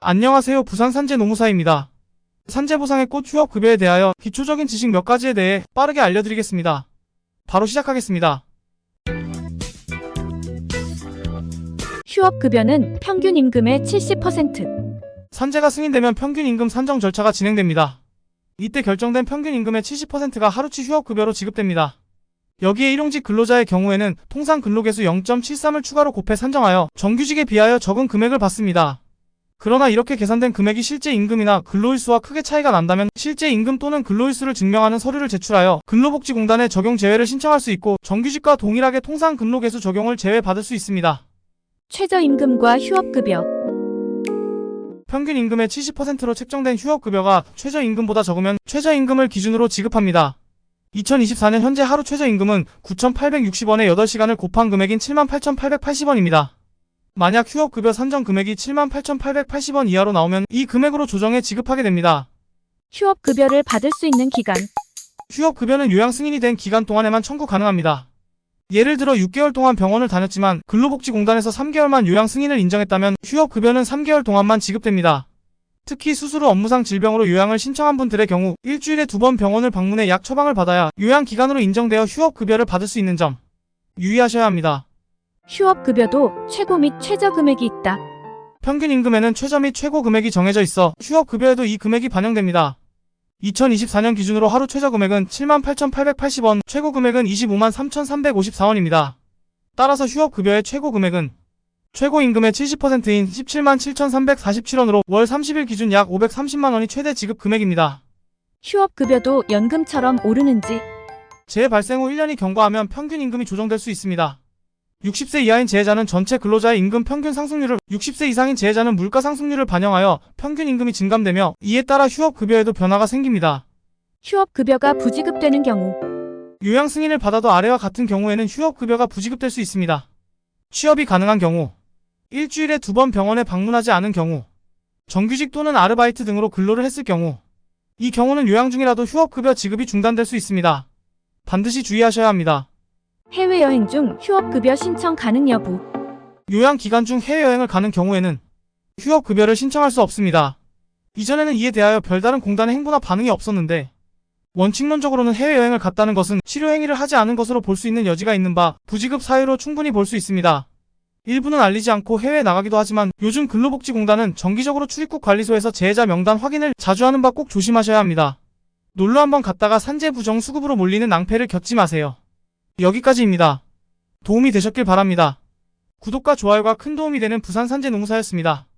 안녕하세요. 부산 산재 노무사입니다. 산재 보상의 꽃 휴업 급여에 대하여 기초적인 지식 몇 가지에 대해 빠르게 알려드리겠습니다. 바로 시작하겠습니다. 휴업급여는 평균 임금의 70%, 산재가 승인되면 평균 임금 산정 절차가 진행됩니다. 이때 결정된 평균 임금의 70%가 하루치 휴업 급여로 지급됩니다. 여기에 일용직 근로자의 경우에는 통상 근로개수 0.73을 추가로 곱해 산정하여 정규직에 비하여 적은 금액을 받습니다. 그러나 이렇게 계산된 금액이 실제 임금이나 근로일수와 크게 차이가 난다면 실제 임금 또는 근로일수를 증명하는 서류를 제출하여 근로복지공단에 적용 제외를 신청할 수 있고 정규직과 동일하게 통상 근로개수 적용을 제외받을 수 있습니다. 최저임금과 휴업급여, 평균 임금의 70%로 책정된 휴업급여가 최저임금보다 적으면 최저임금을 기준으로 지급합니다. 2024년 현재 하루 최저임금은 9,860원에 8시간을 곱한 금액인 78,880원입니다. 만약 휴업급여 산정 금액이 78,880원 이하로 나오면 이 금액으로 조정해 지급하게 됩니다. 휴업급여를 받을 수 있는 기간, 휴업급여는 요양 승인이 된 기간 동안에만 청구 가능합니다. 예를 들어 6개월 동안 병원을 다녔지만 근로복지공단에서 3개월만 요양 승인을 인정했다면 휴업급여는 3개월 동안만 지급됩니다. 특히 수술 후 업무상 질병으로 요양을 신청한 분들의 경우 일주일에 두 번 병원을 방문해 약 처방을 받아야 요양 기간으로 인정되어 휴업급여를 받을 수 있는 점 유의하셔야 합니다. 휴업급여도 최고 및 최저 금액이 있다. 평균 임금에는 최저 및 최고 금액이 정해져 있어 휴업급여에도 이 금액이 반영됩니다. 2024년 기준으로 하루 최저 금액은 78,880원, 최고 금액은 25만 3,354원입니다. 따라서 휴업급여의 최고 금액은 최고 임금의 70%인 17만 7,347원으로 월 30일 기준 약 530만 원이 최대 지급 금액입니다. 휴업급여도 연금처럼 오르는지, 재해 발생 후 1년이 경과하면 평균 임금이 조정될 수 있습니다. 60세 이하인 재해자는 전체 근로자의 임금 평균 상승률을 60세 이상인 재해자는 물가 상승률을 반영하여 평균 임금이 증감되며 이에 따라 휴업 급여에도 변화가 생깁니다. 휴업급여가 부지급되는 경우, 요양 승인을 받아도 아래와 같은 경우에는 휴업 급여가 부지급될 수 있습니다. 취업이 가능한 경우, 일주일에 두 번 병원에 방문하지 않은 경우, 정규직 또는 아르바이트 등으로 근로를 했을 경우, 이 경우는 요양 중이라도 휴업 급여 지급이 중단될 수 있습니다. 반드시 주의하셔야 합니다. 해외여행 중 휴업급여 신청 가능 여부, 요양 기간 중 해외여행을 가는 경우에는 휴업 급여를 신청할 수 없습니다. 이전에는 이에 대하여 별다른 공단의 행보나 반응이 없었는데 원칙론적으로는 해외여행을 갔다는 것은 치료 행위를 하지 않은 것으로 볼 수 있는 여지가 있는 바 부지급 사유로 충분히 볼 수 있습니다. 일부는 알리지 않고 해외에 나가기도 하지만 요즘 근로복지공단은 정기적으로 출입국 관리소에서 재해자 명단 확인을 자주 하는 바 꼭 조심하셔야 합니다. 놀러 한번 갔다가 산재 부정 수급으로 몰리는 낭패를 겪지 마세요. 여기까지입니다. 도움이 되셨길 바랍니다. 구독과 좋아요가 큰 도움이 되는 부산 산재 농사였습니다.